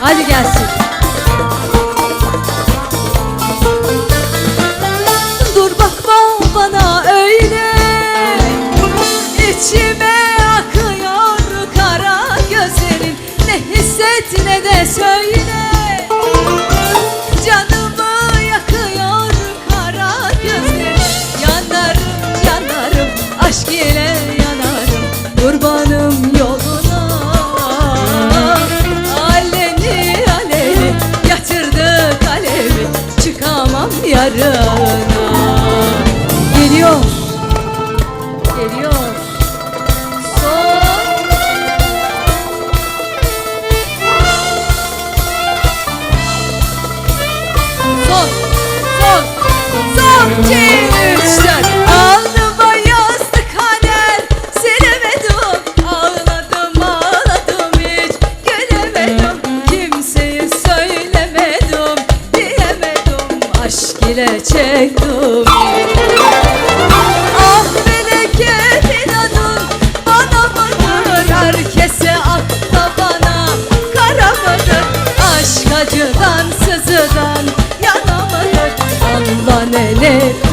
Hadi gelsin. Dur bakma bana öyle. İçime akıyor kara gözlerin. Ne hisset ne de söyle. Canımı yakıyor kara gözlerin. Yanarım yanarım aşk ile yanarım. Kurbanım Yarına Geliyor. Geliyor bile çektim. Ah meleketin adım bana mıdır Herkese atta bana. Kara mıdır Aşk acıdan sızıdan yana mıdır Allah neler